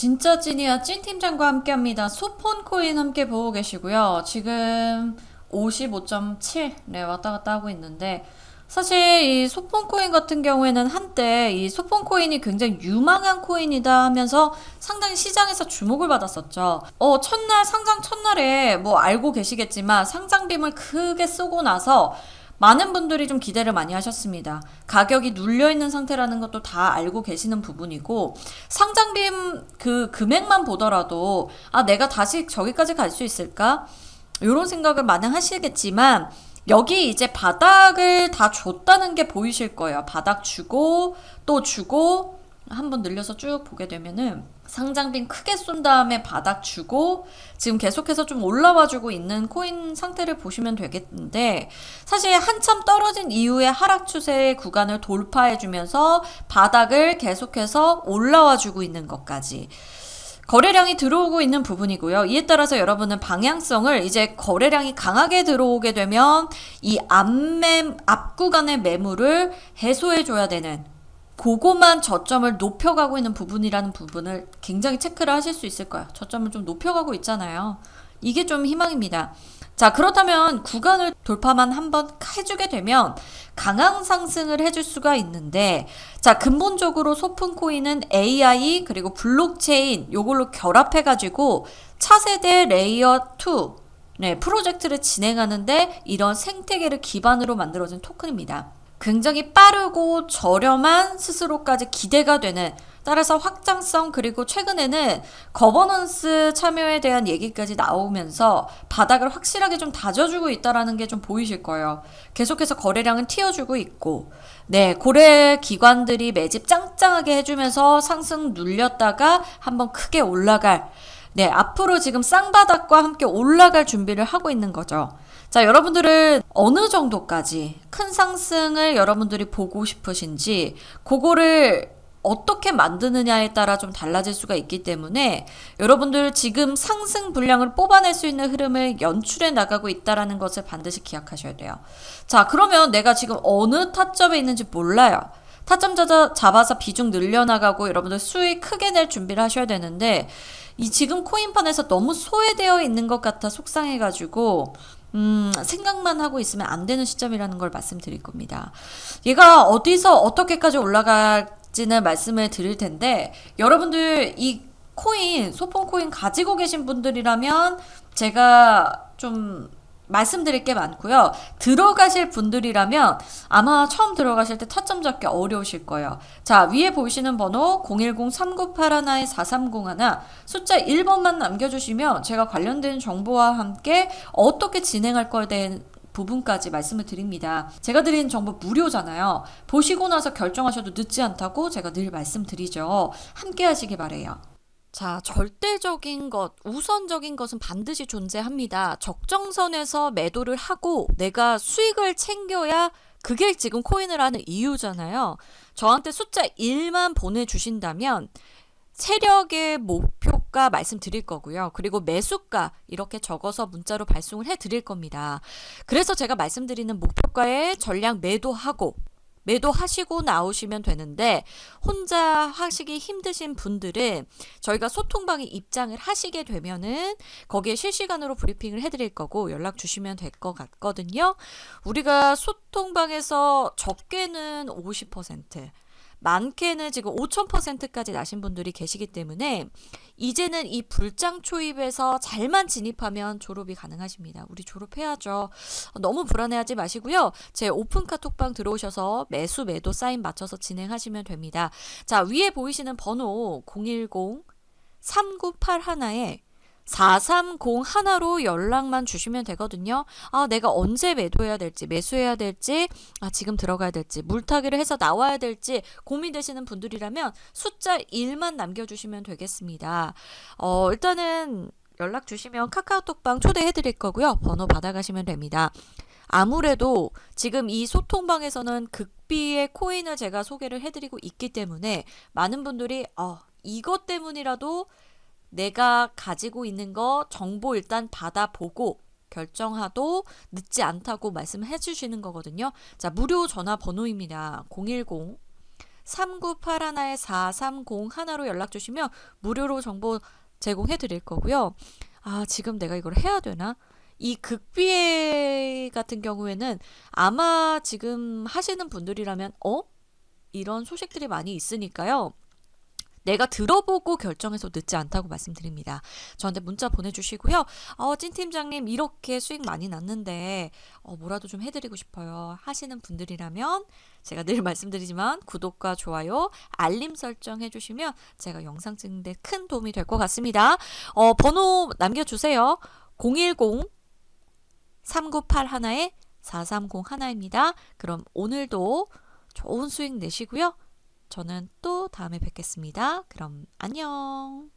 진짜 찐이야 찐 팀장과 함께합니다. 소폰 코인 함께 보고 계시고요. 지금 55.7 네, 왔다 갔다 하고 있는데 사실 이 소폰 코인 같은 경우에는 한때 이 소폰 코인이 굉장히 유망한 코인이다 하면서 상당히 시장에서 주목을 받았었죠. 어, 첫날 상장 첫날에 뭐 알고 계시겠지만 상장빔을 크게 쏘고 나서 많은 분들이 좀 기대를 많이 하셨습니다. 가격이 눌려 있는 상태라는 것도 다 알고 계시는 부분이고 상장빔 그 금액만 보더라도 아 내가 다시 저기까지 갈 수 있을까? 이런 생각을 마냥 하시겠지만 여기 이제 바닥을 다 줬다는 게 보이실 거예요. 바닥 주고 또 주고 한번 늘려서 쭉 보게 되면은 상장빈 크게 쏜 다음에 바닥 주고 지금 계속해서 좀 올라와 주고 있는 코인 상태를 보시면 되겠는데 사실 한참 떨어진 이후에 하락 추세 구간을 돌파해 주면서 바닥을 계속해서 올라와 주고 있는 것까지 거래량이 들어오고 있는 부분이고요. 이에 따라서 여러분은 방향성을 이제 거래량이 강하게 들어오게 되면 이 앞매, 앞 구간의 매물을 해소해 줘야 되는 그거만 저점을 높여가고 있는 부분이라는 부분을 굉장히 체크를 하실 수 있을 거예요. 저점을 좀 높여가고 있잖아요. 이게 좀 희망입니다. 자, 그렇다면 구간을 돌파만 한번 해주게 되면 강한 상승을 해줄 수가 있는데, 자, 근본적으로 소품 코인은 AI 그리고 블록체인 요걸로 결합해가지고 차세대 레이어 2 네, 프로젝트를 진행하는데 이런 생태계를 기반으로 만들어진 토큰입니다. 굉장히 빠르고 저렴한 스스로까지 기대가 되는 따라서 확장성 그리고 최근에는 거버넌스 참여에 대한 얘기까지 나오면서 바닥을 확실하게 좀 다져주고 있다라는 게 좀 보이실 거예요. 계속해서 거래량은 튀어주고 있고, 네, 고래 기관들이 매집 짱짱하게 해주면서 상승 눌렸다가 한번 크게 올라갈, 네, 앞으로 지금 쌍바닥과 함께 올라갈 준비를 하고 있는 거죠. 자, 여러분들은 어느 정도까지 큰 상승을 여러분들이 보고 싶으신지, 그거를 어떻게 만드느냐에 따라 좀 달라질 수가 있기 때문에 여러분들 지금 상승 분량을 뽑아낼 수 있는 흐름을 연출해 나가고 있다라는 것을 반드시 기억하셔야 돼요. 자, 그러면 내가 지금 어느 타점에 있는지 몰라요. 타점 잡아서 비중 늘려나가고 여러분들 수익 크게 낼 준비를 하셔야 되는데 이 지금 코인판에서 너무 소외되어 있는 것 같아 속상해가지고 음, 생각만 하고 있으면 안 되는 시점이라는 걸 말씀드릴 겁니다. 얘가 어디서 어떻게까지 올라갈지는 말씀을 드릴 텐데, 여러분들 이 코인, 소폰 코인 가지고 계신 분들이라면 제가 좀 말씀드릴 게 많고요. 들어가실 분들이라면 아마 처음 들어가실 때 타점 잡기 어려우실 거예요. 자, 위에 보이시는 번호 010-3981-4301 숫자 1번만 남겨주시면 제가 관련된 정보와 함께 어떻게 진행할 거에 대한 부분까지 말씀을 드립니다. 제가 드린 정보 무료잖아요. 보시고 나서 결정하셔도 늦지 않다고 제가 늘 말씀드리죠. 함께 하시기 바래요. 자, 절대적인 것, 우선적인 것은 반드시 존재합니다. 적정선에서 매도를 하고 내가 수익을 챙겨야 그게 지금 코인을 하는 이유잖아요. 저한테 숫자 1만 보내주신다면 세력의 목표가 말씀드릴 거고요. 그리고 매수가 이렇게 적어서 문자로 발송을 해 드릴 겁니다. 그래서 제가 말씀드리는 목표가에 전량 매도하고 매도하시고 나오시면 되는데 혼자 하시기 힘드신 분들은 저희가 소통방에 입장을 하시게 되면은 거기에 실시간으로 브리핑을 해드릴 거고 연락 주시면 될 것 같거든요. 우리가 소통방에서 적게는 50% 많게는 지금 5,000%까지 나신 분들이 계시기 때문에 이제는 이 불장 초입에서 잘만 진입하면 졸업이 가능하십니다. 우리 졸업해야죠. 너무 불안해하지 마시고요. 제 오픈 카톡방 들어오셔서 매수 매도 사인 맞춰서 진행하시면 됩니다. 자, 위에 보이시는 번호 010 3981에 430 하나로 연락만 주시면 되거든요. 아, 내가 언제 매도해야 될지, 매수해야 될지, 아, 지금 들어가야 될지, 물타기를 해서 나와야 될지 고민되시는 분들이라면 숫자 1만 남겨주시면 되겠습니다. 어, 일단은 연락 주시면 카카오톡방 초대해 드릴 거고요. 번호 받아가시면 됩니다. 아무래도 지금 이 소통방에서는 극비의 코인을 제가 소개를 해드리고 있기 때문에 많은 분들이 어, 이것 때문이라도 내가 가지고 있는 거 정보 일단 받아보고 결정하도 늦지 않다고 말씀해 주시는 거거든요. 자, 무료 전화 번호입니다. 010 398 하나에 430 하나로 연락 주시면 무료로 정보 제공해 드릴 거고요. 아, 지금 내가 이걸 해야 되나? 이 극비회 같은 경우에는 아마 지금 하시는 분들이라면 어? 이런 소식들이 많이 있으니까요. 내가 들어보고 결정해서 늦지 않다고 말씀드립니다. 저한테 문자 보내주시고요. 어, 찐 팀장님 이렇게 수익 많이 났는데 어, 뭐라도 좀 해드리고 싶어요. 하시는 분들이라면 제가 늘 말씀드리지만 구독과 좋아요, 알림 설정 해주시면 제가 영상 찍는데 큰 도움이 될 것 같습니다. 어, 번호 남겨주세요. 010 398 하나에 430 하나입니다. 그럼 오늘도 좋은 수익 내시고요. 저는 또 다음에 뵙겠습니다. 그럼 안녕.